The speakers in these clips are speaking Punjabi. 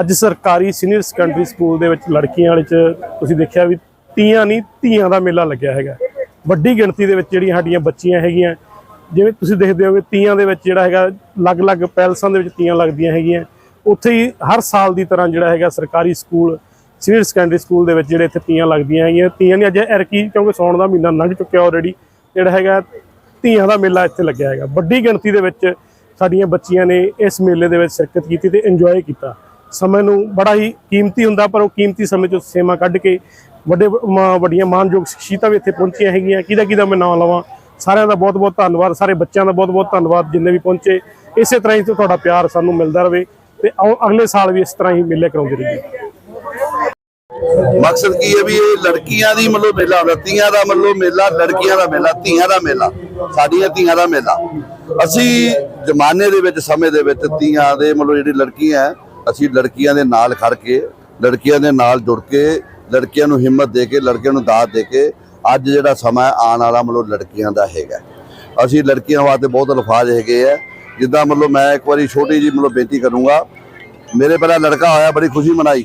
ਅੱਜ ਸਰਕਾਰੀ ਸੀਨੀਅਰ ਸੈਕੰਡਰੀ ਸਕੂਲ ਦੇ ਵਿੱਚ ਲੜਕੀਆਂ ਵਾਲੇ ਚ ਤੁਸੀਂ ਦੇਖਿਆ ਵੀ ਤੀਆਂ ਨਹੀਂ, ਧੀਆਂ ਦਾ ਮੇਲਾ ਲੱਗਿਆ ਹੈਗਾ। ਵੱਡੀ ਗਿਣਤੀ ਦੇ ਵਿੱਚ ਜਿਹੜੀਆਂ ਸਾਡੀਆਂ ਬੱਚੀਆਂ ਹੈਗੀਆਂ, ਜਿਵੇਂ ਤੁਸੀਂ ਦੇਖਦੇ ਹੋਗੇ ਤੀਆਂ ਦੇ ਵਿੱਚ ਜਿਹੜਾ ਹੈਗਾ, ਅਲੱਗ-ਅਲੱਗ ਪੈਲਸਾਂ ਦੇ ਵਿੱਚ ਤੀਆਂ ਲੱਗਦੀਆਂ ਹੈਗੀਆਂ। ਉੱਥੇ ਹੀ ਹਰ ਸਾਲ ਦੀ ਤਰ੍ਹਾਂ ਜਿਹੜਾ ਹੈਗਾ ਸਰਕਾਰੀ ਸਕੂਲ ਸੀਨੀਅਰ ਸੈਕੰਡਰੀ ਸਕੂਲ ਦੇ ਵਿੱਚ ਜਿਹੜੇ ਇੱਥੇ ਤੀਆਂ ਲੱਗਦੀਆਂ ਹੈਗੀਆਂ। ਤੀਆਂ ਨਹੀਂ, ਅੱਜ ਐਰਕੀ ਕਿਉਂਕਿ ਸੌਣ ਦਾ ਮਹੀਨਾ ਲੰਘ ਚੁੱਕਿਆ ਆਲਰੇਡੀ ਜਿਹੜਾ ਹੈਗਾ ਤੀਆਂ ਦਾ ਮੇਲਾ ਇੱਥੇ ਲੱਗਿਆ ਹੈਗਾ। ਵੱਡੀ ਗਿਣਤੀ ਦੇ ਵਿੱਚ ਸਾਡੀਆਂ ਬੱਚੀਆਂ ਨੇ ਇਸ ਮੇਲੇ ਦੇ ਵਿੱਚ ਸ਼ਿਰਕਤ ਕੀਤੀ ਤੇ ਇੰਜੋਏ ਕੀਤਾ। ਸਮੇਂ ਨੂੰ ਬੜਾ ਹੀ ਕੀਮਤੀ ਹੁੰਦਾ ਪਰ ਉਹ ਕੀਮਤੀ ਸਮੇਂ ਚੋਂ ਸੇਵਾ ਕੱਢ ਕੇ ਵੱਡੇ ਵੱਡੀਆਂ ਮਾਨਯੋਗ ਸ਼ਖਸੀਅਤਾਂ ਵੀ ਇੱਥੇ ਪਹੁੰਚੀਆਂ ਹੈਗੀਆਂ। ਕਿਹਦਾ ਕਿਹਦਾ ਮੈਂ ਨਾਮ ਲਵਾਂ? ਸਾਰਿਆਂ ਦਾ ਬਹੁਤ ਬਹੁਤ ਧੰਨਵਾਦ ਸਾਰੇ ਬੱਚਿਆਂ ਦਾ ਬਹੁਤ ਬਹੁਤ ਧੰਨਵਾਦ ਜਿੰਨੇ ਵੀ ਪਹੁੰਚੇ। ਇਸੇ ਤਰ੍ਹਾਂ ਹੀ ਤੁਹਾਡਾ ਪਿਆਰ ਸਾਨੂੰ ਮਿਲਦਾ ਰਹੇ ਤੇ ਆਓ ਅਗਲੇ ਸਾਲ ਵੀ ਇਸ ਤਰ੍ਹਾਂ ਹੀ ਮੇਲੇ ਕਰਾਉਂਦੇ ਰਹੀਏ। ਮਕਸਦ ਕੀ ਹੈ ਵੀ ਇਹ ਲੜਕੀਆਂ ਦੀ ਮਤਲਬ ਮੇਲਾ ਹੁੰਦਾ ਧੀਆਂ ਦਾ ਮਤਲਬ ਮੇਲਾ ਲੜਕੀਆਂ ਦਾ ਮੇਲਾ ਧੀਆਂ ਦਾ ਮੇਲਾ ਸਾਡੀਆਂ ਧੀਆਂ ਦਾ ਮੇਲਾ। ਅਸੀਂ ਜ਼ਮਾਨੇ ਦੇ ਵਿੱਚ ਸਮੇਂ ਦੇ ਵਿੱਚ ਧੀਆਂ ਦੇ ਮਤਲਬ ਜਿਹੜੀ ਲੜਕੀਆਂ ਹੈ, ਅਸੀਂ ਲੜਕੀਆਂ ਦੇ ਨਾਲ ਖੜ ਕੇ, ਲੜਕੀਆਂ ਦੇ ਨਾਲ ਜੁੜ ਕੇ, ਲੜਕੀਆਂ ਨੂੰ ਹਿੰਮਤ ਦੇ ਕੇ, ਲੜਕੀਆਂ ਨੂੰ ਦਾਤ ਦੇ ਕੇ ਅੱਜ ਜਿਹੜਾ ਸਮਾਂ ਆਉਣ ਵਾਲਾ ਮਤਲਬ ਲੜਕੀਆਂ ਦਾ ਹੈਗਾ। ਅਸੀਂ ਲੜਕੀਆਂ ਵਾਸਤੇ ਬਹੁਤ ਅਲਫਾਜ਼ ਹੈਗੇ ਆ। ਜਿੱਦਾਂ ਮਤਲਬ ਮੈਂ ਇੱਕ ਵਾਰੀ ਛੋਟੀ ਜੀ ਮਤਲਬ ਬੇਨਤੀ ਕਰੂੰਗਾ, ਮੇਰੇ ਪਹਿਲਾਂ ਲੜਕਾ ਹੋਇਆ, ਬੜੀ ਖੁਸ਼ੀ ਮਨਾਈ।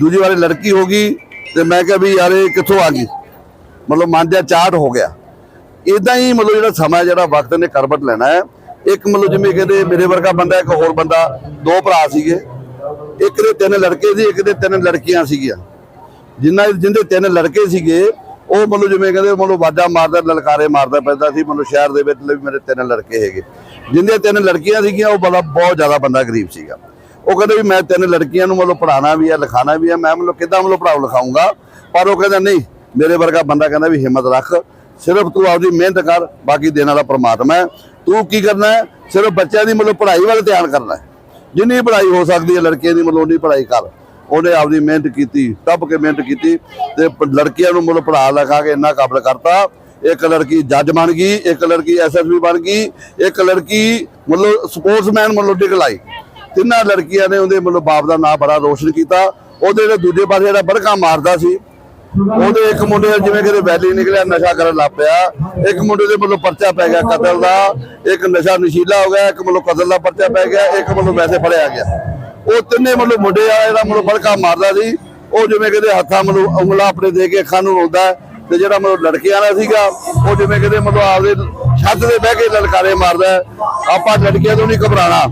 ਦੂਜੀ ਵਾਰੀ ਲੜਕੀ ਹੋ ਗਈ ਤੇ ਮੈਂ ਕਿਹਾ ਵੀ ਯਾਰ ਇਹ ਕਿੱਥੋਂ ਆ ਗਈ? ਮਤਲਬ ਮਨ ਦਾ ਚਾਟ ਹੋ ਗਿਆ। ਇਦਾਂ ਹੀ ਮਤਲਬ ਜਿਹੜਾ ਸਮਾਂ ਜਿਹੜਾ ਵਕਤ ਨੇ ਕਰਵਟ ਲੈਣਾ ਹੈ ਇੱਕ ਮਤਲਬ ਜਿਵੇਂ ਕਹਿੰਦੇ ਮੇਰੇ ਵਰਗਾ ਬੰਦਾ, ਇੱਕ ਹੋਰ ਬੰਦਾ, ਦੋ ਭਰਾ ਸੀਗੇ। ਇੱਕ ਦੇ ਤਿੰਨ ਲੜਕੇ ਸੀ, ਇੱਕ ਦੇ ਤਿੰਨ ਲੜਕੀਆਂ ਸੀਗੀਆਂ। ਜਿਨ੍ਹਾਂ ਜਿੰਦੇ ਤਿੰਨ ਲੜਕੇ ਸੀਗੇ, ਉਹ ਮਤਲਬ ਜਿਵੇਂ ਕਹਿੰਦੇ, ਮਤਲਬ ਵਾਜਾ ਮਾਰਦਾ, ਲਲਕਾਰੇ ਮਾਰਦਾ ਪੈਂਦਾ ਸੀ, ਮਤਲਬ ਸ਼ਹਿਰ ਦੇ ਵਿੱਚ ਵੀ ਮੇਰੇ ਤਿੰਨ ਲੜਕੇ ਹੈਗੇ। ਜਿੰਦੇ ਤਿੰਨ ਲੜਕੀਆਂ ਸੀਗੀਆਂ, ਉਹ ਬੜਾ ਬਹੁਤ ਜ਼ਿਆਦਾ ਬੰਦਾ ਗਰੀਬ ਸੀਗਾ। ਉਹ ਕਹਿੰਦੇ ਵੀ ਮੈਂ ਤਿੰਨ ਲੜਕੀਆਂ ਨੂੰ ਮਤਲਬ ਪੜਾਉਣਾ ਵੀ ਹੈ ਲਿਖਾਣਾ ਵੀ ਹੈ ਮੈਂ ਮਤਲਬ ਕਿੱਦਾਂ ਮਤਲਬ ਪੜਾਉ ਲਿਖਾਉਂਗਾ ਪਰ ਉਹ ਕਹਿੰਦਾ, ਨਹੀਂ, ਮੇਰੇ ਵਰਗਾ ਬੰਦਾ ਕਹਿੰਦਾ ਵੀ ਹਿੰਮਤ ਰੱਖ। ਸਿਰਫ ਤੂੰ ਆਪਦੀ ਮਿਹਨਤ ਕਰ, ਬਾਕੀ ਦੇਣ ਵਾਲਾ ਪ੍ਰਮਾਤਮਾ ਹੈ। ਤੂੰ ਕੀ ਕਰਨਾ ਹੈ? ਸਿਰਫ ਬੱਚਿਆਂ ਦੀ ਮਤਲਬ ਪੜ੍ਹਾਈ ਵੱਲ ਧਿਆਨ ਕਰਨਾ ਹੈ। ਜਿੰਨੀ ਪੜ੍ਹਾਈ ਹੋ ਸਕਦੀ ਹੈ, ਲੜਕੀਆਂ ਦੀ ਮਤਲਬ ਉਨੀ ਪੜ੍ਹਾਈ ਕਰ। ਉਹਨੇ ਆਪਦੀ ਮਿਹਨਤ ਕੀਤੀ, ਟੱਪ ਕੇ ਮਿਹਨਤ ਕੀਤੀ ਤੇ ਲੜਕੀਆਂ ਨੂੰ ਮਤਲਬ ਪੜ੍ਹਾ ਲਿਖਾ ਕੇ ਇੰਨਾ ਕਾਬਲ ਕਰਤਾ। ਇੱਕ ਲੜਕੀ ਜੱਜ ਬਣ ਗਈ, ਇੱਕ ਲੜਕੀ ਐਸਐਸਪੀ ਬਣ ਗਈ, ਇੱਕ ਲੜਕੀ ਮਤਲਬ ਸਪੋਰਟਸਮੈਨ ਮਤਲਬ ਨਿਕਲ ਆਈ ਤਿੰਨਾਂ ਲੜਕੀਆਂ ਨੇ ਉਹਦੇ ਮਤਲਬ ਬਾਪ ਦਾ ਨਾਮ ਬੜਾ ਰੋਸ਼ਨ ਕੀਤਾ। ਉਹਦੇ ਜਿਹੜੇ ਦੂਜੇ ਪਾਸੇ ਜਿਹੜਾ ਬੜਕਾ ਮਾਰਦਾ ਸੀ ਉਹਦੇ ਇੱਕ ਮੁੰਡੇ ਜਿਵੇਂ ਕਿਤੇ ਵੈਲੀ ਨਿਕਲਿਆ, ਨਸ਼ਾ ਕਰਨ ਲੱਗ ਪਿਆ। ਇੱਕ ਮੁੰਡੇ ਦੇ ਮਤਲਬ ਪਰਚਾ ਪੈ ਗਿਆ ਕਤਲ ਦਾ, ਇੱਕ ਨਸ਼ਾ ਨਸ਼ੀਲਾ ਹੋ ਗਿਆ, ਇੱਕ ਮਤਲਬ ਕਤਲ ਦਾ ਪਰਚਾ ਪੈ ਗਿਆ, ਇੱਕ ਮਤਲਬ ਵੈਸੇ ਫੜਿਆ ਗਿਆ। ਉਹ ਤਿੰਨੇ ਮਤਲਬ ਮੁੰਡੇ ਆ ਜਿਹੜਾ ਮਤਲਬ ਬੜਕਾ ਮਾਰਦਾ ਸੀ। ਉਹ ਜਿਵੇਂ ਕਿਤੇ ਹੱਥਾਂ ਮਤਲਬ ਉਂਗਲਾ ਆਪਣੇ ਦੇ ਕੇ ਅੱਖਾਂ ਨੂੰ ਰੋਂਦਾ ਤੇ ਜਿਹੜਾ ਮਤਲਬ ਲੜਕੀਆਂ ਵਾਲਾ ਸੀਗਾ, ਉਹ ਜਿਵੇਂ ਕਿਤੇ ਮਤਲਬ ਆਪਦੇ ਛੱਤ ਤੇ ਬਹਿ ਕੇ ਲਲਕਾਰੇ ਮਾਰਦਾ ਆਪਾਂ ਲੜਕੀਆਂ ਤੋਂ ਨਹੀਂ ਘਬਰਾਣਾ।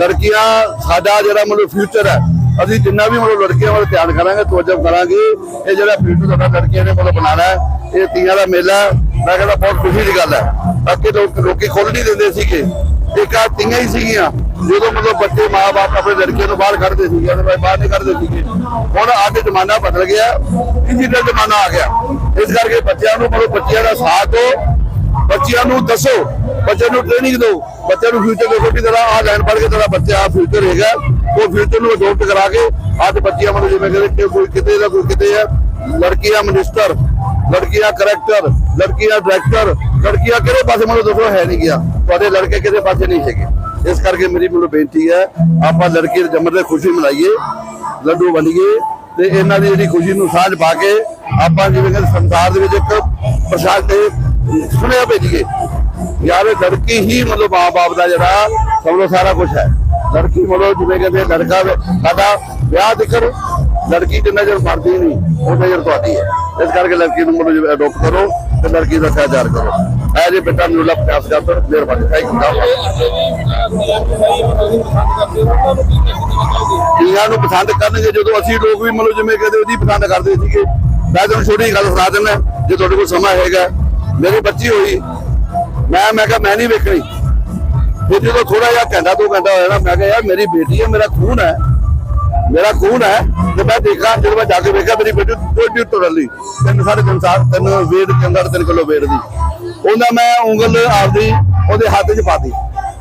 ਲੜਕੀਆਂ, ਸਾਡਾ ਜਿਹੜਾ ਮਤਲਬ ਫਿਊਚਰ ਹੈ ਅਸੀਂ ਜਿੰਨਾ ਵੀ ਮਤਲਬ ਲੜਕੀਆਂ ਵੱਲ ਧਿਆਨ ਕਰਾਂਗੇ, ਤਵੱਜੋ ਕਰਾਂਗੇ, ਇਹ ਜਿਹੜਾ ਫਿਊਚਰ ਸਾਡਾ ਲੜਕੀਆਂ ਨੇ ਮਤਲਬ ਬਣਾਉਣਾ ਇਹ ਤੀਆਂ ਦਾ ਮੇਲਾ ਮੈਂ ਕਹਿੰਦਾ ਬਹੁਤ ਖੁਸ਼ੀ ਦੀ ਗੱਲ ਹੈ। ਅੱਗੇ ਲੋਕ ਲੋਕੀ ਖੁੱਲ ਨਹੀਂ ਦਿੰਦੇ ਸੀਗੇ। ਇੱਕ ਆ ਤੀਆਂ ਹੀ ਸੀਗੀਆਂ। ਜਦੋਂ ਮਤਲਬ ਬੱਚੇ ਮਾਪੇ ਆਪਣੇ ਲੜਕੀਆਂ ਨੂੰ ਬਾਹਰ ਕੱਢਦੇ ਸੀਗੇ ਤੇ ਬਾਹਰ ਨਹੀਂ ਕੱਢਦੇ ਸੀਗੇ। ਹੁਣ ਅੱਜ ਜ਼ਮਾਨਾ ਬਦਲ ਗਿਆ ਡਿਜੀਟਲ ਜ਼ਮਾਨਾ ਆ ਗਿਆ। ਇਸ ਕਰਕੇ ਬੱਚਿਆਂ ਨੂੰ ਮਤਲਬ ਬੱਚਿਆਂ ਦਾ ਸਾਥ ਦਿਓ। ਬੱਚਿਆਂ ਨੂੰ ਦੱਸੋ। ਬੱਚਿਆਂ ਨੂੰ ਟ੍ਰੇਨਿੰਗ ਦਿਓ। ਬੱਚਿਆਂ ਨੂੰ ਫਿਊਚਰ ਦੇਖੋ ਕਿ ਤੇਰਾ ਆ ਲਾਈਨ ਪੜ ਕੇ ਤੇਰਾ ਬੱਚਾ ਆ ਫਿਊਚਰ ਹੈਗਾ। ਉਹ ਫਿਊਚਰ ਨੂੰ ਅਡਾਪਟ ਕਰਾ ਕੇ ਅੱਜ ਬੱਚਿਆਂ ਮਤਲਬ ਜਿਵੇਂ ਕਹਿੰਦੇ ਕੋਈ ਕਿਤੇ ਦਾ ਕੋਈ ਕਿਤੇ ਹੈ ਲੜਕੀਆਂ ਮਿਨਿਸਟਰ ਲੜਕੀਆਂ ਕਰੈਕਟਰ ਲੜਕੀਆਂ ਡਾਇਰੈਕਟਰ ਲੜਕੀਆਂ ਕਿਹੜੇ ਪਾਸੇ ਮਤਲਬ ਦੱਸੋ, ਹੈ ਨਹੀਂ ਗਿਆ। ਤੁਹਾਡੇ ਲੜਕੇ ਕਿਹਦੇ ਪਾਸੇ ਨਹੀਂ ਹੈਗੇ। ਇਸ ਕਰਕੇ ਮੇਰੀ ਮਤਲਬ ਬੇਨਤੀ ਹੈ, ਆਪਾਂ ਲੜਕੀ ਦੇ ਜੰਮਣ ਤੇ ਖੁਸ਼ੀ ਮਨਾਈਏ, ਲੱਡੂ ਵੰਡੀਏ ਤੇ ਇਹਨਾਂ ਦੀ ਜਿਹੜੀ ਖੁਸ਼ੀ ਨੂੰ ਸਾਂਝ ਪਾ ਕੇ ਆਪਾਂ ਜਿਵੇਂ ਕਿ ਸੰਸਾਰ ਦੇ ਵਿੱਚ ਇੱਕ ਪ੍ਰਸ਼ਾਦ ਤੇ ਸੁਨੇਹਾ ਭੇਜੀਏ। ਯਾਰ ਲੜਕੀ ਹੀ ਮਤਲਬ ਮਾਂ-ਬਾਪ ਦਾ ਜਿਹੜਾ ਸਮਝੋ ਸਾਰਾ ਕੁਝ ਹੈ। ਲੜਕੀ ਮਤਲਬ ਜਿਵੇਂ ਕਹਿੰਦੇ ਲੜਕਾ ਸਾਡਾ ਵਿਆਹ ਦਿਕਰ ਲੜਕੀ ਤੇ ਨਜ਼ਰ ਮਰਦੀ ਨਹੀਂ, ਉਹ ਨਜ਼ਰ ਤੁਹਾਡੀ ਹੈ। ਇਸ ਕਰਕੇ ਲੜਕੀ ਨੂੰ ਮਤਲਬ ਅਡਾਪਟ ਕਰੋ ਤੇ ਲੜਕੀ ਦਾ ਸਹਿਜਾਰ ਕਰੋ। ਐ ਜੇ ਬੇਟਾ ਨੂੰ ਲੱਭ ਪਿਆਸ ਕਰ ਮਿਹਰਬਾਨੀ। ਥੈਂਕ ਯੂ ਧੀਆਂ ਨੂੰ ਪਸੰਦ ਕਰਨਗੇ, ਜਦੋਂ ਅਸੀਂ ਲੋਕ ਵੀ ਮਤਲਬ ਜਿਵੇਂ ਕਹਿੰਦੇ ਉਹਦੀ ਪਸੰਦ ਕਰਦੇ ਸੀਗੇ। ਮੈਂ ਤੁਹਾਨੂੰ ਛੋਟੀ ਜਿਹੀ ਗੱਲ ਸੁਣਾ ਦਿੰਦਾ, ਜੇ ਤੁਹਾਡੇ ਕੋਲ ਸਮਾਂ ਹੈਗਾ, ਮੇਰੀ ਬੱਚੀ ਹੋਈ, ਮੈਂ ਮੈਂ ਕਿਹਾ ਮੈਂ ਨਹੀਂ ਵੇਖਣੀ। ਫਿਰ ਜਦੋਂ ਥੋੜਾ ਜਿਹਾ ਘੰਟਾ, ਦੋ ਘੰਟਾ ਹੋਇਆ ਨਾ, ਮੈਂ ਕਿਹਾ, ਯਾਰ, ਮੇਰੀ ਬੇਟੀ ਹੈ, ਮੇਰਾ ਖੂਨ ਹੈ, ਮੇਰਾ ਖੂਨ ਹੈ। ਤੇ ਮੈਂ ਦੇਖਾਂ, ਜਦੋਂ ਮੈਂ ਜਾ ਕੇ ਵੇਖਿਆ, ਮੇਰੀ ਬੇਟੀ ਕੋਈ ਟੁਰਲੀ ਤਿੰਨ ਸਾਢੇ ਤਿੰਨ ਸਾਲ, ਤਿੰਨ ਵੇਟ ਤਿੰਨ ਤਿੰਨ ਕਿਲੋ ਵੇਟ ਦੀ। ਉਹਨਾਂ ਮੈਂ ਉਂਗਲ ਆਪਦੀ ਉਹਦੇ ਹੱਥ 'ਚ ਪਾਤੀ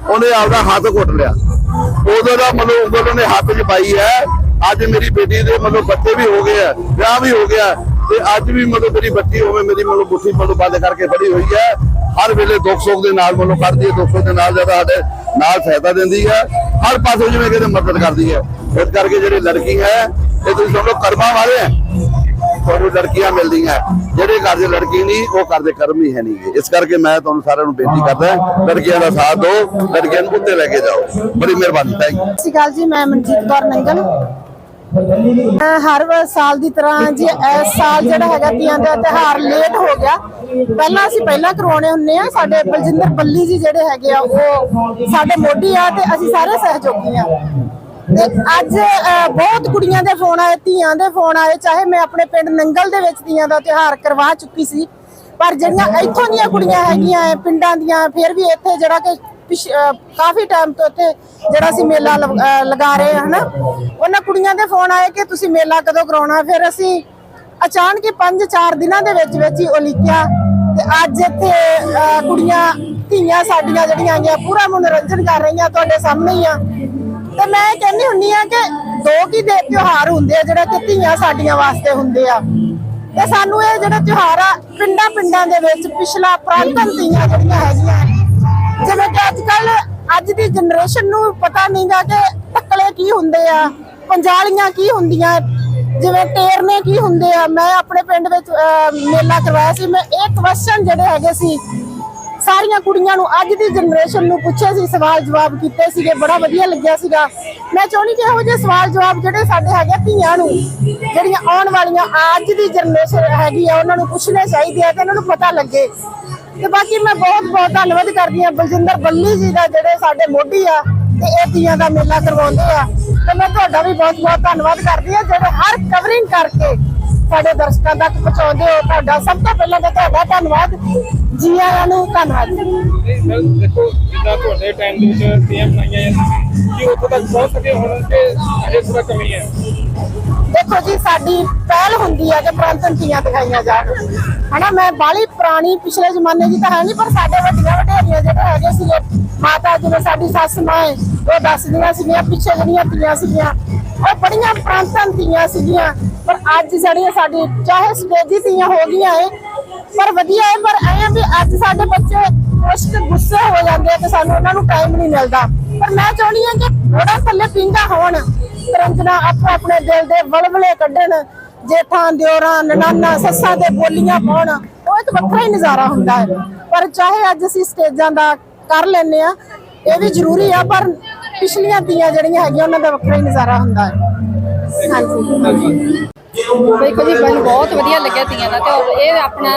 ਉਹਨੇ ਆਪਦਾ ਹੱਥ ਘੁੱਟ ਲਿਆ। ਉਦੋਂ ਦਾ ਮਤਲਬ ਉਂਗਲ ਉਹਨੇ ਹੱਥ 'ਚ ਪਾਈ ਹੈ। ਅੱਜ ਮੇਰੀ ਬੇਟੀ ਦੇ ਮਤਲਬ ਬੱਚੇ ਵੀ ਹੋ ਗਏ ਆ ਵਿਆਹ ਵੀ ਹੋ ਗਿਆ ਤੇ ਅੱਜ ਵੀ ਮਤਲਬ ਮੇਰੀ ਬੱਚੀ ਹੋਵੇ ਮੇਰੀ ਮਤਲਬ ਮੁੱਠੀ ਮਤਲਬ ਬੰਦ ਕਰਕੇ ਫੜੀ ਹੋਈ ਹੈ। ਹਰ ਵੇਲੇ ਦੁੱਖ ਸੁੱਖ ਦੇ ਨਾਲ ਮਤਲਬ ਕਰਦੀ ਹੈ, ਦੁੱਖ ਸੁੱਖ ਦੇ ਨਾਲ ਜ਼ਿਆਦਾ ਸਾਡੇ ਨਾਲ ਸਹਾਇਤਾ ਦਿੰਦੀ ਹੈ, ਹਰ ਪਾਸੇ ਜਿਵੇਂ ਕਿਤੇ ਮਦਦ ਕਰਦੀ ਹੈ। ਇਸ ਕਰਕੇ ਜਿਹੜੀ ਲੜਕੀ ਹੈ, ਇਹ ਤੁਸੀਂ ਸਮਝੋ ਕਰਮਾਂ ਵਾਲੇ ਹੈ ਤੁਹਾਨੂੰ ਲੜਕੀਆਂ ਮਿਲਦੀਆਂ ਜਿਹੜੇ ਘਰ ਦੇ ਲੜਕੀ ਨਹੀਂ, ਉਹ ਘਰ ਦੇ ਕਰਮ ਹੀ ਹੈ ਨਹੀਂਗੇ ਇਸ ਕਰਕੇ ਮੈਂ ਤੁਹਾਨੂੰ ਸਾਰਿਆਂ ਨੂੰ ਬੇਨਤੀ ਕਰਦਾ ਲੜਕੀਆਂ ਦਾ ਸਾਥ ਦਿਓ, ਲੜਕੀਆਂ ਨੂੰ ਉੱਤੇ ਲੈ ਕੇ ਜਾਓ। ਬੜੀ ਮਿਹਰਬਾਨੀ ਥੈਂਕ ਯੂ ਸਤਿ ਸ਼੍ਰੀ ਅਕਾਲ ਜੀ, ਮੈਂ ਮਨਜੀਤ ਕੌਰ ਨੰਗਲ। ਹਰ ਸਾਲ ਦੀ ਤਰ੍ਹਾਂ ਜੀ, ਇਸ ਸਾਲ ਜਿਹੜਾ ਹੈਗਾ ਤੀਆਂ ਦਾ ਤਿਹਾਰ ਲੇਟ ਹੋ ਗਿਆ। ਪਹਿਲਾਂ ਅਸੀਂ ਪਹਿਲਾਂ ਕਰਵਾਉਣੇ ਹੁੰਨੇ ਆ ਸਾਡੇ ਬਲਜਿੰਦਰ ਬੱਲੀ ਜੀ ਜਿਹੜੇ ਹੈਗੇ ਆ, ਉਹ ਸਾਡੇ ਮੋਢੀ ਆ ਤੇ ਅਸੀਂ ਸਾਰੇ ਸਹਿਯੋਗੀ ਆ। ਤੇ ਅੱਜ ਬਹੁਤ ਕੁੜੀਆਂ ਦੇ ਫੋਨ ਆਏ, ਧੀਆਂ ਦੇ ਫੋਨ ਆਏ, ਚਾਹੇ ਮੈਂ ਆਪਣੇ ਪਿੰਡ ਨੰਗਲ ਦੇ ਵਿੱਚ ਤੀਆਂ ਦਾ ਤਿਹਾਰ ਕਰਵਾ ਚੁੱਕੀ ਸੀ, ਪਰ ਜਿਹੜੀਆਂ ਇੱਥੋਂ ਦੀਆਂ ਕੁੜੀਆਂ ਹੈਗੀਆਂ ਪਿੰਡਾਂ ਦੀਆਂ, ਫਿਰ ਵੀ ਇੱਥੇ ਜਿਹੜਾ ਕਿ ਕਾਫੀ ਟਾਈਮ ਤੋਂ ਇੱਥੇ ਜਿਹੜਾ ਅਸੀਂ ਮੇਲਾ ਲਗਾ ਰਹੇ ਹਾਂ, ਹਨਾ? ਉਹਨਾਂ ਕੁੜੀਆਂ ਦੇ ਫੋਨ ਆਏ ਕਿ ਤੁਸੀਂ ਮੇਲਾ ਕਦੋਂ ਕਰਾਉਣਾ? ਫਿਰ ਅਸੀਂ ਅਚਾਨਕ ਹੀ 5-4 ਦਿਨਾਂ ਦੇ ਵਿੱਚ ਵਿੱਚ ਹੀ ਉਲੀਕਿਆ ਤੇ ਅੱਜ ਇੱਥੇ ਕੁੜੀਆਂ, ਧੀਆਂ ਸਾਡੀਆਂ ਜਿਹੜੀਆਂ ਆਈਆਂ, ਪੂਰਾ ਮਨੋਰੰਜਨ ਕਰ ਰਹੀਆਂ ਤੁਹਾਡੇ ਸਾਹਮਣੇ ਹੀ ਆ। ਤੇ ਮੈਂ ਇਹ ਕਹਿੰਦੀ ਹੁੰਨੀ ਆ ਕਿ ਦੋ ਕੀ ਦੇ ਤਿਉਹਾਰ ਹੁੰਦੇ ਆ ਜਿਹੜਾ ਕਿ ਧੀਆਂ ਸਾਡੀਆਂ ਵਾਸਤੇ ਹੁੰਦੇ ਆ। ਤੇ ਸਾਨੂੰ ਇਹ ਜਿਹੜਾ ਤਿਉਹਾਰ ਆ ਪਿੰਡਾਂ ਪਿੰਡਾਂ ਦੇ ਵਿੱਚ ਪਿਛਲਾ ਪ੍ਰਾਂਤਨ ਧੀਆਂ ਜਿਹੜੀਆਂ ਹੈਗੀਆਂ ਜਿਵੇਂ ਅੱਜ ਦੀ ਜਨਰੇਸ਼ਨ ਨੂੰ ਪਤਾ ਨਹੀਂਗਾ ਕਿ ਟੱਕਲੇ ਕੀ ਹੁੰਦੇ ਆ, ਪੰਜਾਲੀਆਂ ਕੀ ਹੁੰਦੀਆਂ, ਜਿਵੇਂ ਟੇਰਨੇ ਕੀ ਹੁੰਦੇ ਆ। ਮੈਂ ਆਪਣੇ ਪਿੰਡ ਵਿੱਚ ਮੇਲਾ ਕਰਵਾਇਆ ਸੀ, ਮੈਂ ਇਹ ਕੁਐਸਚਨ ਜਿਹੜੇ ਹੈਗੇ ਸੀ, ਸਾਰੀਆਂ ਕੁੜੀਆਂ ਨੂੰ ਅੱਜ ਦੀ ਜਨਰੇਸ਼ਨ ਨੂੰ ਪੁੱਛੇ ਸੀ, ਸਵਾਲ ਜਵਾਬ ਕੀਤੇ ਸੀਗੇ, ਬੜਾ ਵਧੀਆ ਲੱਗਿਆ ਸੀਗਾ। ਮੈਂ ਚਾਹੁੰਦੀ ਕਿ ਇਹੋ ਜਿਹੇ ਸਵਾਲ ਜਵਾਬ ਜਿਹੜੇ ਸਾਡੇ ਹੈਗੇ ਧੀਆਂ ਨੂੰ, ਜਿਹੜੀਆਂ ਆਉਣ ਵਾਲੀਆਂ ਅੱਜ ਦੀ ਜਨਰੇਸ਼ਨ ਹੈਗੀ ਆ, ਉਹਨਾਂ ਨੂੰ ਪੁੱਛਣੇ ਚਾਹੀਦੇ ਆ ਤੇ ਉਹਨਾਂ ਨੂੰ ਪਤਾ ਲੱਗੇ। ਤੇ ਬਾਕੀ ਮੈਂ ਬਹੁਤ ਬਹੁਤ ਧੰਨਵਾਦ ਕਰਦੀ ਹਾਂ ਬਲਜਿੰਦਰ ਬੱਲੀ ਜੀ ਦਾ, ਜਿਹੜੇ ਸਾਡੇ ਮੋਢੀ ਆ ਤੇ ਇਹ ਤੀਆਂ ਦਾ ਮੇਲਾ ਕਰਵਾਉਂਦੇ ਆ। ਤੇ ਮੈਂ ਤੁਹਾਡਾ ਵੀ ਬਹੁਤ ਬਹੁਤ ਧੰਨਵਾਦ ਕਰਦੀ ਹਾਂ, ਜਿਹੜੇ ਹਰ ਕਵਰਿੰਗ ਕਰਕੇ ਸਾਡੇ ਦਰਸ਼ਕਾਂ ਤੱਕ ਪਹੁੰਚਾਉਂਦੇ ਹੋ, ਤੁਹਾਡਾ ਸਭ ਤੋਂ ਪਹਿਲਾਂ ਤਾਂ ਤੁਹਾਡਾ ਧੰਨਵਾਦ ਜੀ ਆਇਆਂ ਨੂੰ ਧੰਨਵਾਦ। ਦੇਖੋ ਜਿੱਦਾਂ ਤੁਹਾਡੇ ਟਾਈਮ ਦੇ ਵਿੱਚ ਤੀਆਂ ਬਣਾਈਆਂ ਜਾਂਦੀਆਂ ਕਿ ਉੱਥੋਂ ਤੱਕ ਪਹੁੰਚ ਸਕੇ ਹੁਣ ਕਿ ਅਜੇ ਥੋੜਾ ਕਮੀ ਹੈ? ਦੇਖੋ ਜੀ, ਸਾਡੀ ਪਹਿਲ ਹੁੰਦੀ ਹੈ ਕਿ ਪ੍ਰਾਂਤਨ ਤੀਆਂ ਦਿਖਾਈਆਂ ਜਾਣ। ਹਨਾ, ਮੈਂ ਬਾਲੀ ਪੁਰਾਣੀ ਪਿਛਲੇ ਜ਼ਮਾਨੇ ਦੀ ਤਾਂ ਹੈ ਨਹੀਂ, ਪਰ ਸਾਡੇ ਵੱਡੀਆਂ ਵਡੇਰੀਆਂ ਜਿਹੜੇ ਹੈਗੇ ਸੀਗੇ, ਮਾਤਾ ਜਿਵੇਂ ਸਾਡੀ ਸੱਸ ਮਾਂ ਉਹ ਦੱਸਦੀਆਂ ਸੀਗੀਆਂ, ਪਿੱਛੇ ਜਿਹੜੀਆਂ ਤੀਆਂ ਸੀਗੀਆਂ, ਉਹ ਬੜੀਆਂ ਪ੍ਰਾਂਤਨ ਤੀਆਂ ਸੀਗੀਆਂ। ਪਰ ਅੱਜ ਜਿਹੜੀਆਂ ਸਾਡੀ, ਚਾਹੇ ਸਟੇਜੀ ਤੀਆਂ ਹੋ ਗਈਆਂ ਏ, ਪਰ ਵਧੀਆ ਹੈ ਪਰ ਐਂ ਵੀ ਅੱਜ ਸਾਡੇ ਬੱਚੇ ਕੁਛ ਗੁੱਸੇ ਹੋ ਜਾਂਦੇ ਆ ਤੇ ਸਾਨੂੰ ਉਹਨਾਂ ਨੂੰ ਟਾਈਮ ਨਹੀਂ ਮਿਲਦਾ। ਪਰ ਮੈਂ ਚਾਹੁੰਦੀ ਹਾਂ ਕਿ ਥੋੜਾ ਥੱਲੇ ਪਿੰਗਾ ਹੋਣ। ਤਰੰਜਨਾ ਆਪੋ ਆਪਣੇ ਦਿਲ ਦੇ ਵਲਵਲੇ ਕੱਢਣ, ਜੇਠਾਂ, ਦਿਓਰਾਂ ਨਨਾਨਾ ਸੱਸਾਂ ਦੇ ਬੋਲੀਆਂ ਪਾਉਣ। ਉਹ ਇੱਕ ਵੱਖਰਾ ਹੀ ਨਜ਼ਾਰਾ ਹੁੰਦਾ ਹੈ। ਪਰ ਚਾਹੇ ਅੱਜ ਅਸੀਂ ਸਟੇਜਾਂ ਦਾ ਕਰ ਲੈਨੇ ਆ ਇਹ ਵੀ ਜ਼ਰੂਰੀ ਆ, ਪਰ ਪਿਛਲੀਆਂ ਤੀਆਂ ਜਿਹੜੀਆਂ ਹੈਗੀਆਂ, ਉਹਨਾਂ ਦਾ ਵੱਖਰਾ ਹੀ ਨਜ਼ਾਰਾ ਹੁੰਦਾ ਹੈ। ਹਾਂਜੀ। ਵੇਖੋ ਜੀ ਮੈਨੂੰ ਬਹੁਤ ਵਧੀਆ ਲੱਗਿਆ ਤੀਆਂ ਦਾ ਤੇ ਇਹ ਆਪਣਾ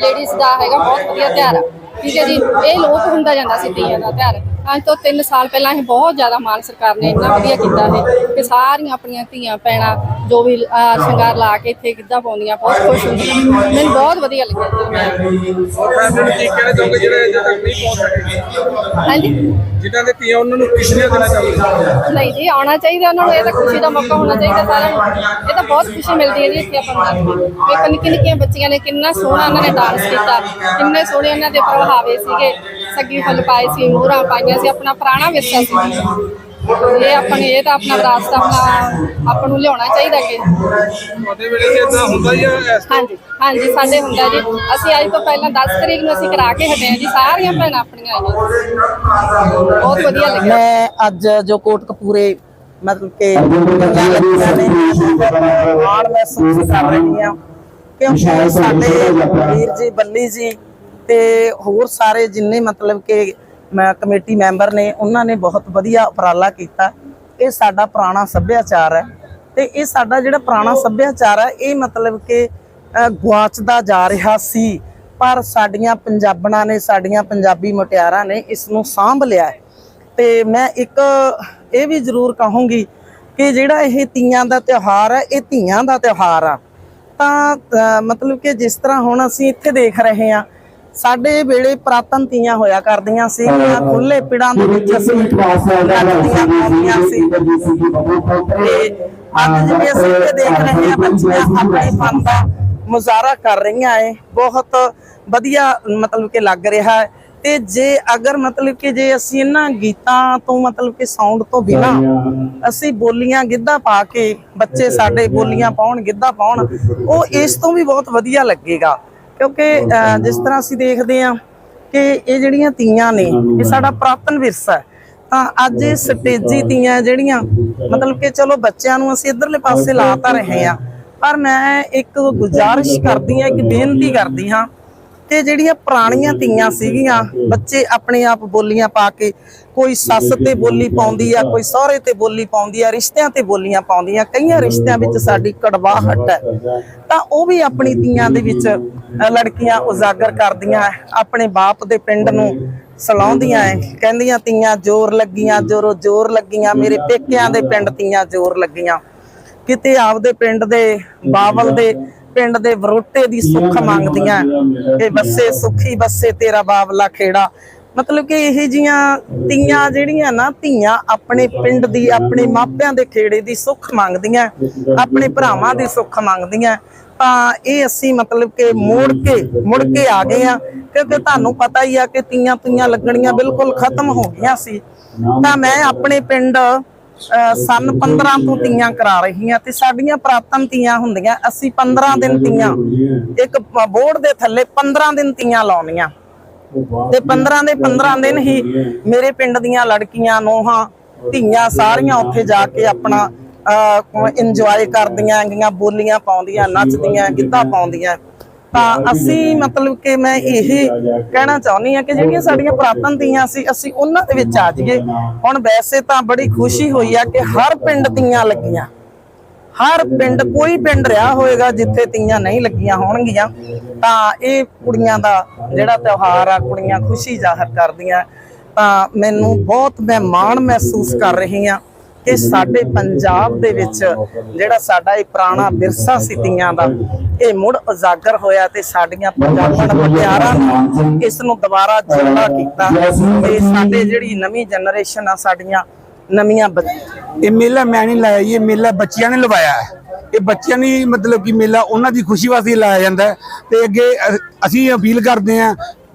ਲੇਡੀਜ਼ ਦਾ ਹੈਗਾ, ਬਹੁਤ ਵਧੀਆ ਤਿਉਹਾਰ ਆ। ਠੀਕ ਹੈ ਜੀ, ਇਹ ਲੋਕ ਹੁੰਦਾ ਜਾਂਦਾ ਸੀ ਤੀਆਂ ਦਾ ਤਿਉਹਾਰ। ਅੱਜ ਤੋਂ 3 ਸਾਲ ਪਹਿਲਾਂ ਇਹ ਬਹੁਤ ਜ਼ਿਆਦਾ ਮਾਨ ਸਰਕਾਰ ਨੇ ਇੰਨਾ ਵਧੀਆ ਕੀਤਾ ਹੈ ਕਿ ਸਾਰੀਆਂ ਆਪਣੀਆਂ ਧੀਆਂ ਪੈਣਾ ਜੋ ਵੀ ਅਹ, ਸ਼ਿੰਗਾਰ ਲਾ ਕੇ ਇੱਥੇ ਗਿੱਧਾ ਪਾਉਂਦੀਆਂ ਬਹੁਤ ਖੁਸ਼ ਹੁੰਦੀਆਂ। ਮੈਨੂੰ ਬਹੁਤ ਵਧੀਆ ਲੱਗਿਆ। ਜੀ ਔਰ ਫੈਮਿਲੀ ਨੂੰ ਕੀ ਕਹਿਣਾ ਚਾਹੋਗੇ ਜਿਹੜੇ ਅਜੇ ਤੱਕ ਨਹੀਂ ਪਹੁੰਚ ਸਕੇ। ਹਾਂਜੀ? ਜਿਨ੍ਹਾਂ ਦੇ ਤੀਆਂ ਉਹਨਾਂ ਨੂੰ ਦੇਣਾ ਨਹੀਂ ਜੀ ਆਉਣਾ ਚਾਹੀਦਾ ਉਹਨਾਂ ਨੂੰ ਇਹ ਤਾਂ ਖੁਸ਼ੀ ਦਾ ਮੌਕਾ ਹੋਣਾ ਚਾਹੀਦਾ ਸਾਰਿਆਂ ਨੂੰ। ਇਹ ਤਾਂ ਬਹੁਤ ਖੁਸ਼ੀ ਮਿਲਦੀ ਹੈ ਜੀ ਇੱਥੇ ਆਪਾਂ ਨੂੰ। ਵੇਖੋ ਨਿੱਕੀ ਨਿੱਕੀਆਂ ਬੱਚੀਆਂ ਨੇ ਕਿੰਨਾ ਸੋਹਣਾ ਉਹਨਾਂ ਨੇ ਡਾਂਸ ਕੀਤਾ ਕਿੰਨੇ ਸੋਹਣੇ ਉਹਨਾਂ ਦੇ ਪਹਿਰਾਵੇ ਸੀਗੇ। ਸੱਗੀ ਫੁੱਲ ਪਾਏ ਸੀ ਮੋਹਰਾਂ ਪਾਈਆਂ ਸੀ ਆਪਣਾ ਪੁਰਾਣਾ ਵਿਰਸਾ ਸੀ। ਇਹ ਆਪਣੇ ਇਹ ਤਾਂ ਆਪਣਾ ਵਿਰਾਸਤ ਆਪਣਾ ਆਪਾਂ ਨੂੰ ਲਿਆਉਣਾ ਚਾਹੀਦਾ ਕਿ ਤੁਹਾਡੇ ਵੇਲੇ ਤੇ ਇਦਾਂ ਹੁੰਦਾ ਹੀ ਆ ਹਾਂਜੀ ਹਾਂਜੀ ਸਾਡੇ ਹੁੰਦਾ ਜੀ। ਅਸੀਂ ਅੱਜ ਤੋਂ ਪਹਿਲਾਂ 10 ਤਰੀਕ ਨੂੰ ਅਸੀਂ ਕਰਾ ਕੇ ਹਟੇ ਹਾਂ ਜੀ ਸਾਰੀਆਂ ਭੈਣਾਂ ਆਪਣੀਆਂ ਆਈਆਂ। ਬਹੁਤ ਵਧੀਆ ਲੱਗਿਆ। ਮੈਂ ਅੱਜ ਜੋ ਕੋਟਕਪੂਰੇ ਮਤਲਬ ਕਿ ਕਰ ਰਹੀ ਕਿਉਂਕਿ ਸਾਡੇ ਵੀਰ ਜੀ ਬੱਲੀ ਜੀ ਤੇ ਹੋਰ ਸਾਰੇ ਜਿੰਨੇ ਮਤਲਬ ਕਿ ਮੈਂ ਕਮੇਟੀ ਮੈਂਬਰ ਨੇ ਉਹਨਾਂ ਨੇ ਬਹੁਤ ਵਧੀਆ ਉਪਰਾਲਾ ਕੀਤਾ। ਇਹ ਸਾਡਾ ਪੁਰਾਣਾ ਸੱਭਿਆਚਾਰ ਹੈ। ਤੇ ਇਹ ਸਾਡਾ ਜਿਹੜਾ ਪੁਰਾਣਾ ਸੱਭਿਆਚਾਰ ਹੈ ਇਹ ਮਤਲਬ ਕਿ ਅ, ਗੁਆਚਦਾ ਜਾ ਰਿਹਾ ਸੀ। ਪਰ ਸਾਡੀਆਂ ਪੰਜਾਬਣਾਂ ਨੇ ਸਾਡੀਆਂ ਪੰਜਾਬੀ ਮੁਟਿਆਰਾਂ ਨੇ ਇਸ ਨੂੰ ਸਾਂਭ ਲਿਆ ਹੈ। ਤੇ ਮੈਂ ਇੱਕ ਇਹ ਵੀ ਜ਼ਰੂਰ ਕਹੂੰਗੀ ਕਿ ਜਿਹੜਾ ਇਹ ਤੀਆਂ ਦਾ ਤਿਉਹਾਰ ਹੈ ਇਹ ਧੀਆਂ ਦਾ ਤਿਉਹਾਰ ਆ। ਤਾਂ ਮਤਲਬ ਕਿ ਜਿਸ ਤਰ੍ਹਾਂ ਹੁਣ ਅਸੀਂ ਇੱਥੇ ਦੇਖ ਰਹੇ ਹਾਂ ਸਾਡੇ ਵੇਲੇ ਪ੍ਰਾਤਨ ਤੀਆਂ ਹੋਇਆ ਕਰਦੀਆਂ ਸੀ ਖੁੱਲੇ ਪਿੜਾਂ ਦੇ ਵਿੱਚ ਅਸੀਂ ਗੱਤੀਆਂ ਪਾਉਂਦੀਆਂ ਸੀ ਤੇ ਅੱਜ ਜਿਵੇਂ ਅਸੀਂ ਇੱਥੇ ਦੇਖ ਰਹੇ ਹਾਂ ਬੱਚੀਆਂ ਆਪਣੇ ਫਨ ਦਾ ਮੁਜ਼ਾਹਰਾ ਕਰ ਰਹੀਆਂ ਏ ਬਹੁਤ ਵਧੀਆ ਮਤਲਬ ਕਿ ਲੱਗ ਰਿਹਾ ਹੈ। ਤੇ ਜੇ ਅਗਰ ਮਤਲਬ ਕਿ ਜੇ ਅਸੀਂ ਇਹਨਾਂ ਗੀਤਾਂ ਤੋਂ ਮਤਲਬ ਕਿ ਸਾਊਂਡ ਤੋਂ ਬਿਨਾ ਅਸੀਂ ਬੋਲੀਆਂ ਗਿੱਧਾ ਪਾ ਕੇ ਬੱਚੇ ਸਾਡੇ ਬੋਲੀਆਂ ਪਾਉਣ ਗਿੱਧਾ ਪਾਉਣ ਉਹ ਇਸ ਤੋਂ ਵੀ ਬਹੁਤ ਵਧੀਆ ਲੱਗੇਗਾ। ਕਿਉਂਕਿ ਜਿਸ ਤਰ੍ਹਾਂ ਅਸੀਂ ਦੇਖਦੇ ਹਾਂ ਕਿ ਇਹ ਜਿਹੜੀਆਂ ਤੀਆਂ ਨੇ ਇਹ ਸਾਡਾ ਪ੍ਰਾਤਨ ਵਿਰਸਾ ਹੈ। ਤਾਂ ਅੱਜ ਇਹ ਸਟੇਜੀ ਤੀਆਂ ਜਿਹੜੀਆਂ ਮਤਲਬ ਕਿ ਚਲੋ ਬੱਚਿਆਂ ਨੂੰ ਅਸੀਂ ਇਧਰਲੇ ਪਾਸੇ ਲਾ ਤਾਂ ਰਹੇ ਆ ਪਰ ਮੈਂ ਇੱਕ ਗੁਜ਼ਾਰਿਸ਼ ਕਰਦੀ ਹਾਂ ਇੱਕ ਬੇਨਤੀ ਕਰਦੀ ਹਾਂ ਕਿ ਜਿਹੜੀਆਂ ਪੁਰਾਣੀਆਂ ਤੀਆਂ ਸੀਗੀਆਂ ਬੱਚੇ ਆਪਣੇ ਆਪ ਬੋਲੀਆਂ ਪਾ ਕੇ ਕੋਈ ਸੱਸ ਤੇ ਬੋਲੀ ਪਾਉਂਦੀ ਆ ਕੋਈ ਸਹੁਰੇ ਤੇ ਬੋਲੀ ਪਾਉਂਦੀ ਆ ਰਿਸ਼ਤਿਆਂ ਤੇ ਬੋਲੀਆਂ ਪਾਉਂਦੀਆਂ ਕਈਆਂ ਰਿਸ਼ਤਿਆਂ ਵਿੱਚ ਸਾਡੀ ਕੜਵਾਹਟ ਹੈ। ਤਾਂ ਉਹ ਵੀ ਆਪਣੀ ਤੀਆਂ ਦੇ ਵਿੱਚ ਲੜਕੀਆਂ ਉਜਾਗਰ ਕਰਦੀਆਂ ਆਪਣੇ ਬਾਪ ਦੇ ਪਿੰਡ ਨੂੰ ਸਲਾਉਂਦੀਆਂ ਐ ਕਹਿੰਦੀਆਂ ਤੀਆਂ ਜ਼ੋਰ ਲੱਗੀਆਂ ਜੋਰੋ ਜ਼ੋਰ ਲੱਗੀਆਂ ਮੇਰੇ ਪੇਕਿਆਂ ਦੇ ਪਿੰਡ ਤੀਆਂ ਜ਼ੋਰ ਲੱਗੀਆਂ। ਕਿਤੇ ਆਪਦੇ ਪਿੰਡ ਦੇ ਬਾਵਲ ਦੇ ਪਿੰਡ ਦੇ ਵਰੋਟੇ ਦੀ ਸੁੱਖ ਮੰਗਦੀਆਂ। ਕਿ ਬੱਸੇ ਸੁਖੀ ਬੱਸੇ ਤੇਰਾ ਬਾਵਲਾ ਖੇੜਾ। ਮਤਲਬ ਕਿ ਇਹ ਜੀਆਂ ਤੀਆਂ ਜਿਹੜੀਆਂ ਨਾ ਧੀਆਂ ਆਪਣੇ ਪਿੰਡ ਦੀ ਆਪਣੇ ਮਾਪਿਆਂ ਦੇ ਖੇੜੇ ਦੀ ਸੁੱਖ ਮੰਗਦੀਆਂ ਆਪਣੇ ਭਰਾਵਾਂ ਦੀ ਸੁੱਖ ਮੰਗਦੀਆਂ। ਤਾਂ ਇਹ ਅਸੀਂ ਮਤਲਬ ਕਿ ਮੋੜ ਕੇ ਮੁੜ ਕੇ ਆ ਗਏ ਆ। ਕਿਉਂਕਿ ਤੁਹਾਨੂੰ ਪਤਾ ਹੀ ਆ ਕਿ ਤੀਆਂ ਤੀਆਂ ਲੱਗਣੀਆਂ ਬਿਲਕੁਲ ਖਤਮ ਹੋ ਗਈਆਂ ਸੀ। ਤਾਂ ਮੈਂ ਆਪਣੇ ਪਿੰਡ ਸਨ 15 ਤੋਂ ਤੀਆਂ ਕਰਾ ਰਹੀ ਤੇ ਸਾਡੀਆਂ ਪ੍ਰਾਪਤਨ ਤੀਆਂ ਹੁੰਦੀਆਂ, ਅਸੀਂ 15 ਦਿਨ ਤੀਆਂ। ਇੱਕ ਬੋਰਡ ਦੇ ਥੱਲੇ 15 ਦਿਨ ਤੀਆਂ ਲਾਉਣੀਆਂ। ਤੇ 15 ਦੇ 15 ਦਿਨ ਹੀ ਮੇਰੇ ਪਿੰਡ ਦੀਆਂ ਲੜਕੀਆਂ, ਨੋਹਾਂ, ਧੀਆਂ ਸਾਰੀਆਂ ਉੱਥੇ ਜਾ ਕੇ ਆਪਣਾ ਇੰਜੋਏ ਕਰਦੀਆਂ ਗੀਆਂ ਬੋਲੀਆਂ ਪਾਉਂਦੀਆਂ, ਨੱਚਦੀਆਂ, ਗਿੱਧਾ ਪਾਉਂਦੀਆਂ। ਤਾਂ ਅਸੀਂ ਮਤਲਬ ਕਿ ਮੈਂ ਇਹ ਕਹਿਣਾ ਚਾਹੁੰਦੀ ਹਾਂ ਕਿ ਜਿਹੜੀਆਂ ਸਾਡੀਆਂ ਪੁਰਾਤਨ ਤੀਆਂ ਸੀ, ਅਸੀਂ ਉਹਨਾਂ ਦੇ ਵਿੱਚ ਆ ਜਾਈਏ। ਹੁਣ ਵੈਸੇ ਤਾਂ ਬੜੀ ਖੁਸ਼ੀ ਹੋਈ ਆ ਕਿ ਹਰ ਪਿੰਡ ਤੀਆਂ ਲੱਗੀਆਂ। ਹਰ ਪਿੰਡ, ਕੋਈ ਪਿੰਡ ਰਿਹਾ ਹੋਵੇਗਾ ਜਿੱਥੇ ਤੀਆਂ ਨਹੀਂ ਲੱਗੀਆਂ ਹੋਣਗੀਆਂ, ਤਾਂ ਇਹ ਕੁੜੀਆਂ ਦਾ ਜਿਹੜਾ ਤਿਉਹਾਰ ਆ, ਕੁੜੀਆਂ ਖੁਸ਼ੀ ਜ਼ਾਹਰ ਕਰਦੀਆਂ। ਤਾਂ ਮੈਨੂੰ ਬਹੁਤ ਮੈਂ ਮਾਣ ਮਹਿਸੂਸ ਕਰ ਰਹੀ ਹਾਂ। ਕਿ ਸਾਡੇ ਪੰਜਾਬ ਦੇ ਵਿੱਚ ਜਿਹੜਾ ਸਾਡਾ ਇਹ ਪੁਰਾਣਾ ਵਿਰਸਾ ਸੀ ਤੀਆਂ ਦਾ, ਇਹ ਮੁੜ ਉਜਾਗਰ ਹੋਇਆ ਤੇ ਸਾਡੀਆਂ ਪੰਜਾਬਣ ਮੁਟਿਆਰਾਂ ਨੇ ਇਸ ਨੂੰ ਦੁਬਾਰਾ ਜਿੰਦਾ ਕੀਤਾ ਤੇ ਸਾਡੇ ਜਿਹੜੀ ਨਵੀਂ ਜਨਰੇਸ਼ਨ ਆ, ਸਾਡੀਆਂ ਨਵੀਆਂ ਇਹ ਮੇਲਾ ਮੈਂ ਨਹੀਂ ਲਾਇਆ ਇਹ ਮੇਲਾ ਬੱਚਿਆਂ ਨੇ ਲਵਾਇਆ ਹੈ। ਇਹ ਬੱਚਿਆਂ ਦੀ ਮਤਲਬ ਕਿ ਮੇਲਾ ਉਹਨਾਂ ਦੀ ਖੁਸ਼ੀ ਵਾਸਤੇ ਲਾਇਆ ਜਾਂਦਾ ਹੈ। ਤੇ ਅੱਗੇ ਅਸੀਂ ਅਪੀਲ ਕਰਦੇ ਹਾਂ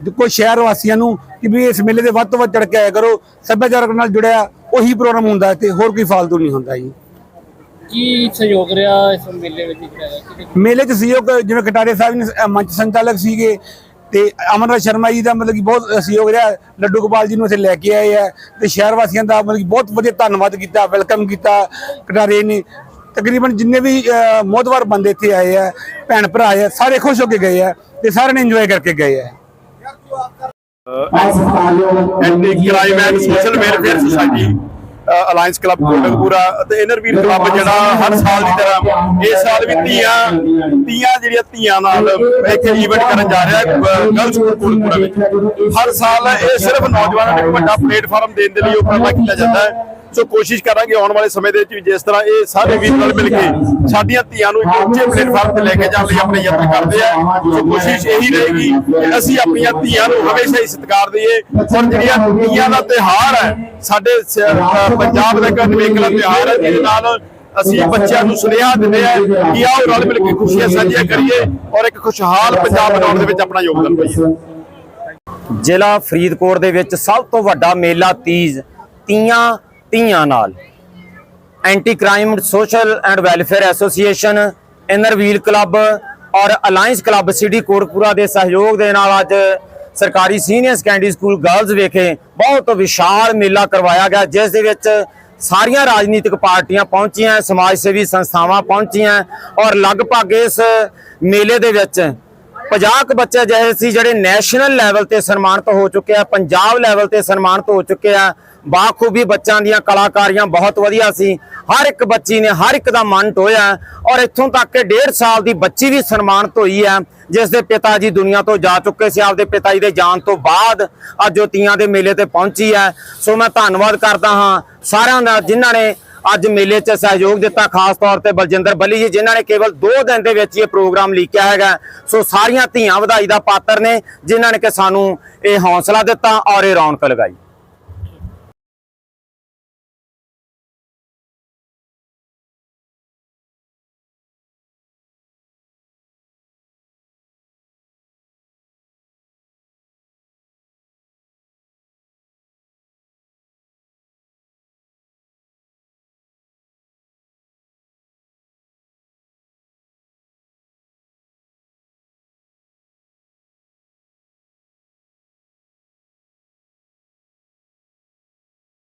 ਕੋਈ ਸ਼ਹਿਰ ਵਾਸੀਆਂ ਨੂੰ ਕਿ ਵੀ ਇਸ ਮੇਲੇ ਦੇ ਵੱਧ ਤੋਂ ਵੱਧ ਚੜ ਕੇ ਆਇਆ ਕਰੋ, ਸੱਭਿਆਚਾਰਕ ਨਾਲ ਜੁੜਿਆ ਉਹੀ ਪ੍ਰੋਗਰਾਮ ਹੁੰਦਾ ਤੇ ਹੋਰ ਕੋਈ ਫਾਲਤੂ ਨਹੀਂ ਹੁੰਦਾ ਜੀ। ਕੀ ਸਹਿਯੋਗ ਰਿਹਾ ਇਸ ਮੇਲੇ ਵਿੱਚ ਜਿਹੜਾ ਮੇਲੇ 'ਚ ਸਹਿਯੋਗ ਜਿਵੇਂ ਕਟਾਰੇ ਸਾਹਿਬ ਨੇ ਮੰਚ ਸੰਚਾਲਕ ਸੀਗੇ ਤੇ ਅਮਰਨਾਥ ਸ਼ਰਮਾ ਜੀ ਦਾ ਮਤਲਬ ਕਿ ਬਹੁਤ ਸਹਿਯੋਗ ਰਿਹਾ। ਲੱਡੂ ਗੋਪਾਲ ਜੀ ਨੂੰ ਇੱਥੇ ਲੈ ਕੇ ਆਏ ਆ ਤੇ ਸ਼ਹਿਰ ਵਾਸੀਆਂ ਦਾ ਮਤਲਬ ਕਿ ਬਹੁਤ ਵਧੀਆ ਧੰਨਵਾਦ ਕੀਤਾ ਵੈਲਕਮ ਕੀਤਾ ਕਟਾਰੇ ਨੇ। ਤਕਰੀਬਨ ਜਿੰਨੇ ਵੀ ਅ, ਮੋਹਤਵਾਰ ਬੰਦੇ ਇੱਥੇ ਆਏ ਆ ਭੈਣ ਭਰਾ ਆ ਸਾਰੇ ਖੁਸ਼ ਹੋ ਕੇ ਗਏ ਆ ਤੇ ਸਾਰਿਆਂ ਨੇ ਇੰਜੋਏ ਕਰਕੇ ਗਏ ਆ। Anti crime and social welfare society alliance club Kotkapura ਅਤੇ ਇਨਰਵੀਰ ਕਲੱਬ ਜਿਹੜਾ ਹਰ ਸਾਲ ਦੀ ਤਰ੍ਹਾਂ ਇਸ ਸਾਲ ਵੀ ਧੀਆਂ ਧੀਆਂ ਜਿਹੜੀਆਂ ਧੀਆਂ ਨਾਲ ਇੱਕ ਈਵੈਂਟ ਕਰਨ ਜਾ ਰਿਹਾ ਗਰਲਸ ਕੋਟਕਪੂਰਾ ਵਿੱਚ ਹਰ ਸਾਲ ਇਹ ਸਿਰਫ ਨੌਜਵਾਨਾਂ ਨੂੰ ਇੱਕ ਵੱਡਾ ਪਲੇਟਫਾਰਮ ਦੇਣ ਦੇ ਲਈ ਉਪਰਾਲਾ ਕੀਤਾ ਜਾਂਦਾ ਹੈ। ਸੋ ਕੋਸ਼ਿਸ਼ ਕਰਾਂਗੇ ਆਉਣ ਵਾਲੇ ਸਮੇਂ ਦੇ ਵਿੱਚ ਜਿਸ ਤਰ੍ਹਾਂ ਇਹ ਸਾਰੇ ਵੀਰ ਨਾਲ ਮਿਲ ਕੇ ਸਾਡੀਆਂ ਧੀਆਂ ਨੂੰ ਇੱਕ ਉੱਚੇ ਪਲੇਟਫਾਰਮ ਤੇ ਲੈ ਕੇ ਜਾਣ ਲਈ ਆਪਣੇ ਯਤਨ ਕਰਦੇ ਆ। ਸੋ ਕੋਸ਼ਿਸ਼ ਇਹੀ ਰਹੇਗੀ ਕਿ ਅਸੀਂ ਆਪਣੀਆਂ ਧੀਆਂ ਨੂੰ ਹਮੇਸ਼ਾ ਹੀ ਸਤਿਕਾਰ ਦਈਏ। ਔਰ ਜਿਹੜੀਆਂ ਧੀਆਂ ਦਾ ਤਿਉਹਾਰ ਹੈ, ਸਾਡੇ ਪੰਜਾਬ ਦਾ ਇੱਕ ਨਿਵੇਕਲਾ ਤਿਉਹਾਰ ਹੈ, ਜਿਹਦੇ ਨਾਲ ਅਸੀਂ ਬੱਚਿਆਂ ਨੂੰ ਸੁਨੇਹਾ ਦਿੰਦੇ ਆ ਕਿ ਆਓ ਰਲ ਮਿਲ ਕੇ ਖੁਸ਼ੀਆਂ ਸਾਂਝੀਆਂ ਕਰੀਏ ਔਰ ਇੱਕ ਖੁਸ਼ਹਾਲ ਪੰਜਾਬ ਬਣਾਉਣ ਦੇ ਵਿੱਚ ਆਪਣਾ ਯੋਗਦਾਨ ਪਾਈਏ। ਜ਼ਿਲ੍ਹਾ ਫਰੀਦਕੋਟ ਦੇ ਵਿੱਚ ਸਭ ਤੋਂ ਵੱਡਾ ਮੇਲਾ ਤੀਜ, ਤੀਆਂ ਧੀਆਂ ਨਾਲ। Anti crime social and welfare association inner wheel club ਔਰ ਅਲਾਈਅੰਸ ਕਲੱਬ ਸਿਟੀ ਕੋਟਪੂਰਾ ਦੇ ਸਹਿਯੋਗ ਦੇ ਨਾਲ ਅੱਜ ਸਰਕਾਰੀ ਸੀਨੀਅਰ ਸੈਕੰਡਰੀ ਸਕੂਲ ਗਰਲਜ਼ ਵਿਖੇ ਬਹੁਤ ਵਿਸ਼ਾਲ ਮੇਲਾ ਕਰਵਾਇਆ ਗਿਆ, ਜਿਸ ਦੇ ਵਿੱਚ ਸਾਰੀਆਂ ਰਾਜਨੀਤਿਕ ਪਾਰਟੀਆਂ ਪਹੁੰਚੀਆਂ, ਸਮਾਜ ਸੇਵੀ ਸੰਸਥਾਵਾਂ ਪਹੁੰਚੀਆਂ ਔਰ ਲਗਭਗ ਇਸ ਮੇਲੇ ਦੇ ਵਿੱਚ 50 ਕੁ ਬੱਚੇ ਜਿਹੇ ਸੀ ਜਿਹੜੇ ਨੈਸ਼ਨਲ ਲੈਵਲ ਤੇ ਸਨਮਾਨਿਤ ਹੋ ਚੁੱਕੇ ਆ, ਪੰਜਾਬ ਲੈਵਲ ਤੇ ਸਨਮਾਨਿਤ ਹੋ ਚੁੱਕੇ ਆ। ਬਾਖੂਬੀ ਬੱਚਿਆਂ ਦੀਆਂ ਕਲਾਕਾਰੀਆਂ ਬਹੁਤ ਵਧੀਆ ਸੀ। ਹਰ ਇੱਕ ਬੱਚੀ ਨੇ ਹਰ ਇੱਕ ਦਾ ਮਨ ਟੋਇਆ ਔਰ ਇੱਥੋਂ ਤੱਕ ਕਿ 1.5 ਸਾਲ ਦੀ ਬੱਚੀ ਵੀ ਸਨਮਾਨਿਤ ਹੋਈ ਹੈ, ਜਿਸ ਦੇ ਪਿਤਾ ਜੀ ਦੁਨੀਆ ਤੋਂ ਜਾ ਚੁੱਕੇ ਸੀ। ਆਪਦੇ ਪਿਤਾ ਜੀ ਦੇ ਜਾਣ ਤੋਂ ਬਾਅਦ ਅੱਜ ਉਹ ਤੀਆਂ ਦੇ ਮੇਲੇ ਤੇ ਪਹੁੰਚੀ ਹੈ। ਸੋ ਮੈਂ ਧੰਨਵਾਦ ਕਰਦਾ ਹਾਂ ਸਾਰਿਆਂ ਦਾ ਜਿਨ੍ਹਾਂ ਨੇ ਅੱਜ ਮੇਲੇ 'ਚ ਸਹਿਯੋਗ ਦਿੱਤਾ, ਖਾਸ ਤੌਰ ਤੇ ਬਲਜਿੰਦਰ ਬੱਲੀ ਜੀ, ਜਿਨ੍ਹਾਂ ਨੇ ਕੇਵਲ 2 ਦਿਨ ਦੇ ਵਿੱਚ ਇਹ ਪ੍ਰੋਗਰਾਮ ਲਿਖਿਆ ਹੈਗਾ। ਸੋ ਸਾਰੀਆਂ ਧੀਆਂ ਵਧਾਈ ਦਾ ਪਾਤਰ ਨੇ, ਜਿਨ੍ਹਾਂ ਨੇ ਕਿ ਸਾਨੂੰ ਇਹ ਹੌਸਲਾ ਦਿੱਤਾ ਔਰ ਇਹ ਰੌਣਕ ਲਗਾਈ।